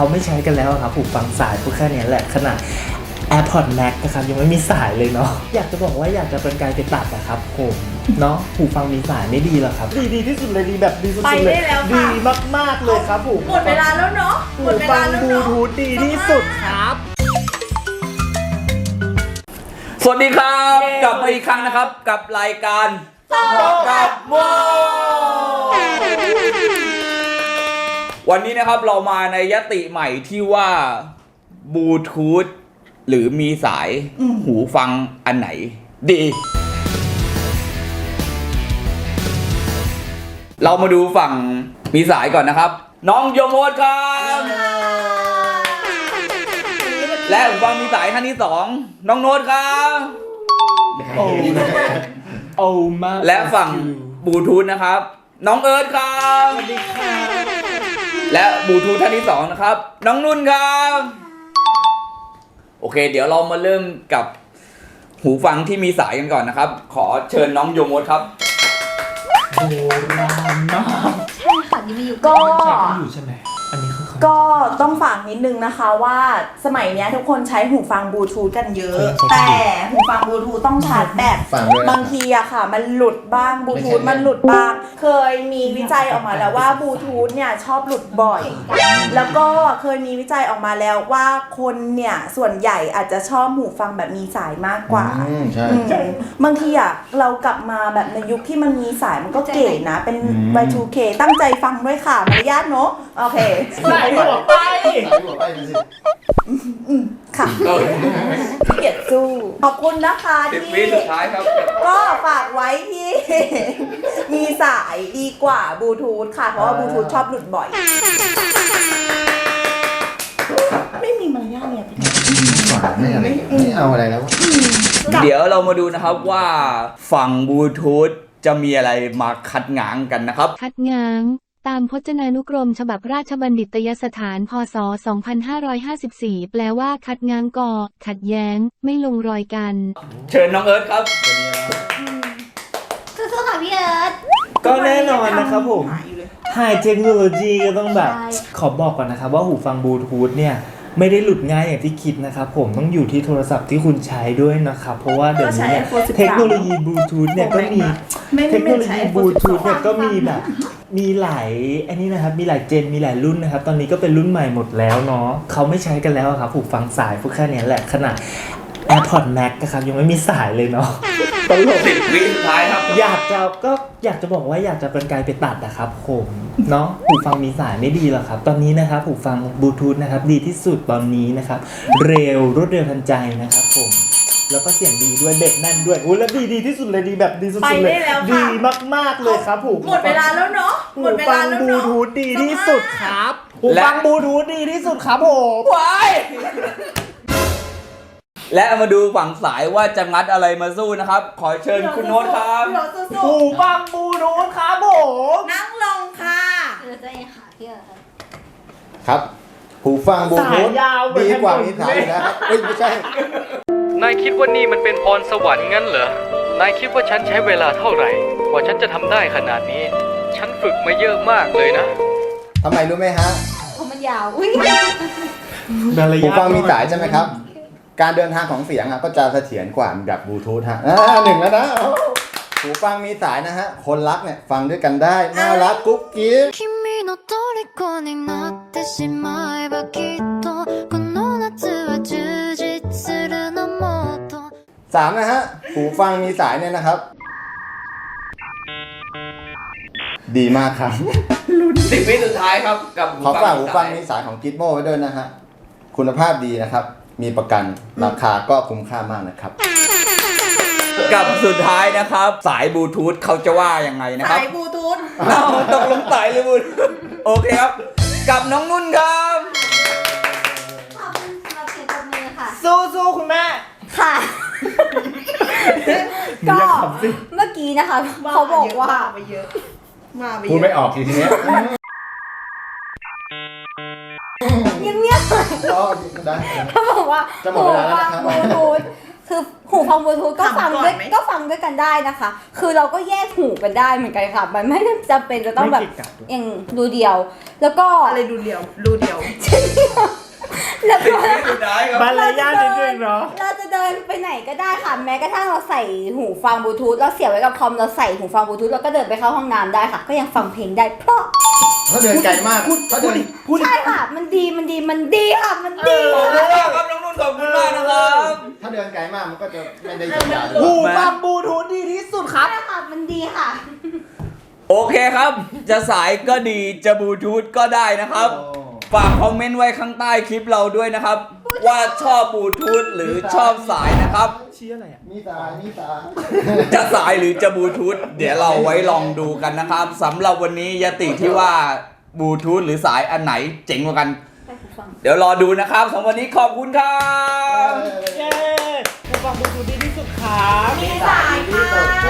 เขาไม่ใช้กันแล้วอะครับหูฟังสายพวกแค่เนี้ยแหละขนาด AirPod Max นะครับยังไม่มีสายเลยเนาะอยากจะบอกว่าอยากจะเป็นการไปตัดนะครับผมเนาะหูฟังมีสายไม่ดีหรอครับ ดีดีที่สุดเลยดีแบบดีสุดไปๆเลยได้แล้วค่ะ ดีมากๆเลยครับหูหมดเวลาแล้วเนาะหหูมดเวฟัลางแล้วบลูเนาะ ทูธดีที่สุดครับ สวัสดีครับ กลับมาอีกครั้งนะครับ กับรายการ กับโมวั นนี้นะครับเรามาในยติใหม่ที่ว่าบลูทูธหรือมีสายหูฟังอันไหน ดี เรามาดูฝั่งมีสายก่อนนะครับ น้องโยโมดครับ และหูฟังมีสายท่านที่สองน้องโน้ตครับ โอ้โอ้มากและฝั่งบลูทูธนะครับ น้องเอิร์ธครับ สวัสดีครับ และบลูทูธท่านที่สองนะครับ น้องนุ่นครับ โอเค เดี๋ยวเรามาเริ่มกับหูฟังที่มีสายกันก่อนนะครับ ขอเชิญน้องโยโมดครับโบราณมากใช่ค่ะยังมีอยู่ก็ ใช้กันอยู่ใช่ไหมอันนี้คือเขา ก็ต้องฝากนิดนึงนะคะว่าสมัยเนี้ยทุกคนใช้หูฟังบลูทูธกันเยอะใช่แต่หูฟังบลูทูธต้องชาร์จแบตฟังด้วยนะ บางทีอะค่ะ มันหลุดบ้างบลูทูธไม่ใช่มันหลุดบ้าง เคยมีวิจัยออกมาแล้วว่าบลูทูธเนี่ยชอบหลุดบ่อย แล้วก็เคยมีวิจัยออกมาแล้วว่าคนเนี่ยส่วนใหญ่อาจจะชอบหูฟังแบบมีสายมากกว่า อืมใช่ อืมบางทีอะเรากลับมาแบบในยุคที่มันมีสายมันก็เก๋นะ เป็น อืม Y2K ตั้งใจฟังด้วยค่ะมารยาทเนอะโอเค สายหัวไปสายหัวไปกันสิค่ะขี้เกียจสู้ ขอบคุณนะคะสิบที่ วิสุดท้ายครับ ก็ฝากไว้ที่ มีสายดีกว่าบลูทูธค่ะ เพราะว่าบลูทูธชอบหลุดบ่อย ไม่มีมารยาทเนี่ยพี่สอนไม่อะไรไม่เอาอะไรแล้ววะเดี๋ยวเรามาดูนะครับว่าฝั่งบลูทูธจะมีอะไรมาคัดง้างกันนะครับ คัดง้าง ตามพจนานุกรมฉบับราชบัณฑิตยสถาน พศ 2554 แปลว่าคัดง้างก่อขัดแย้ง ไม่ลงรอยกัน เชิญน้องเอิร์ธครับ สู้ๆค่ะพี่เอิร์ธก็แน่นอนนะครับผมหายอยู่เลยไฮเทคโนโลยีก็ต้องแบบใช่ขอบอกก่อนนะครับว่าหูฟังบลูทูธเนี่ย ไม่ได้หลุดง่ายอย่างที่คิดนะครับผมต้องอยู่ที่โทรศัพท์ที่คุณใช้ด้วยนะครับ เพราะว่าเดี๋ยวนี้เนี่ยก็ใช้ iPhone 13เทคโนโลยีบลูทูธเนี่ยก็มีไม่เทคโนโลไม่ใช้ยี iPhone บลูทูธเนี่ย12ก็มีแบบ มีหลายอันนี้นะครับมีหลายเจนมีหลายรุ่นนะครับ ตอนนี้ก็เป็นรุ่นใหม่หมดแล้วเนาะเขาไม่ใช้กันแล้วอะครับหูฟังสายพวกแค่เนี้ยแหละขนาด AirPod Max นะครับยังไม่มีสายเลยเนาะตลก สิบวิสุดท้ายครับ อยากจะก็อยากจะบอกว่าอยากจะเป็นการไปตัดนะครับผมเนาะหูฟังมีสายไม่ดีหรอกครับ ตอนนี้นะครับหูฟังบลูทูธนะครับดีที่สุดตอนนี้นะครับ เร็วรวดเร็วทันใจนะครับผม แล้วก็เสียงดีด้วยเด็กแน่นด้วยอุ้ยแล้วดีดีที่สุดเลยดีแบบดีสุดๆเลยไปได้แล้วค่ะ ดีมากๆเลยครับผมหมดเวลาแล้วเนาะหูหมดเวฟัลางแล้วบลูเนาะทูธดีที่สุดครับหูและ ฟังบลูทูธดีที่สุดครับผมว้ายและมาดูฝั่งสายว่าจะงัดอะไรมาสู้นะครับ ขอเชิญคุณโน้ตครับ พี่โน้ตสู้หูฟังบลูทูธครับผมๆนั่งลงค่ะ เออตัวเองค่ะพี่เอิร์ธครับ หูฟังบลูทูธสายยาวเหมือนดีกว่าถนนมีสายอยู่แล้วครับเอ้ยไม่ใช่ นายคิดว่านี่มันเป็นพรสวรรค์งั้นเหรอ นายคิดว่าฉันใช้เวลาเท่าไหร่ กว่าฉันจะทำได้ขนาดนี้ ฉันฝึกมาเยอะมากเลยนะ ทำไมรู้ไหมฮะ เพราะมันยาว อุ้ย หูฟังมีสายใช่ไหมครับ การเดินทางของเสียงอ่ะก็จะเสถียรกว่าแบบบลูทูธฮะอ่าหนึ่งแล้วนะโอ้หูฟังมีสายนะฮะ คนรักเนี่ยฟังด้วยกันได้ น่ารักกุ๊กกิ๊ก 君の虜になってしま สามนะฮะ หูฟังมีสายเนี่ยนะครับ ดีมากครับ สิบวิสุดท้ายครับกับขอฝากหูฟังมีมีสายสายของกิทโมไว้ด้วยนะฮะ คุณภาพดีนะครับ มีประกัน ราคาก็คุ้มค่ามากนะครับ กับสุดท้ายนะครับ สายบลูทูธเขาจะว่ายังไงนะครับสายบลูทูธ เราตกลงสายเลยบลูทูธโอเคครับ กับน้องนุ่นครับ ก็เมื่อกี้นะคะเขาบอกว่า ไปเยอะ มาไปเยพูดอะไม่ออกทีทีเนี้ยเงียบอ๋อได้ ๆเขาบอกว่าจะหมดเวลาแล้วนะครับหูฟังบลูทูธคือหูฟังบลูทูธก็ฟังด้วยก็ฟังด้วยกันได้นะคะ คือเราก็แยกหูกันได้เหมือนกันค่ะ มันไม่จำเป็นจะต้องแบบไม่เกะกะด้วยอย่างดูเดียว แล้วก็อะไรดูเดียวดูเดียวฉันไม่มารยาทนิดนึงเนาะ เราจะ เดินไปไหนก็ได้ค่ะ แม้กระทั่งเราใส่หูฟังบลูทูธเราเสียบไว้กับคอมเราใส่หูฟังบลูทูธเราก็เดินไปเข้าห้องน้ำได้ค่ะ ก็ยังฟังเพลงได้เพราะถ้าเดินไกลมากถ้าเดินใช่ค่ะ มันดีมันดีมันดีค่ะมันดีขอบคุณมากครับน้องนุ่นขอบคุณมากนะครับถ้าเดินไกลมากมันก็จะไม่ได้ยินยาวหูฟังบลูทูธดีที่สุดครับใช่ค่ะมันดีค่ะ โอเคครับ จะสายก็ดีจะบลูทูธก็ได้นะครับ ฝากคอมเมนต์ไว้ข้างใต้คลิปเราด้วยนะครับ ว่าชอบบลูทูธหรือชอบสายนะครับ ชี้อะไรอะ มีตามีตาจะสายหรือจะบลูทูธเดี๋ยวเราไว้ลองดูกันนะครับสำหรับวันนี้ยติที่ว่าบลูทูธหรือสายอันไหนเจ๋งกว่ากันเดี๋ยวรอดูนะครับสำหรับวันนี้ขอบคุณครับ เย้หูฟังบลูทูธดีที่สุดครับ มีสายค่ะ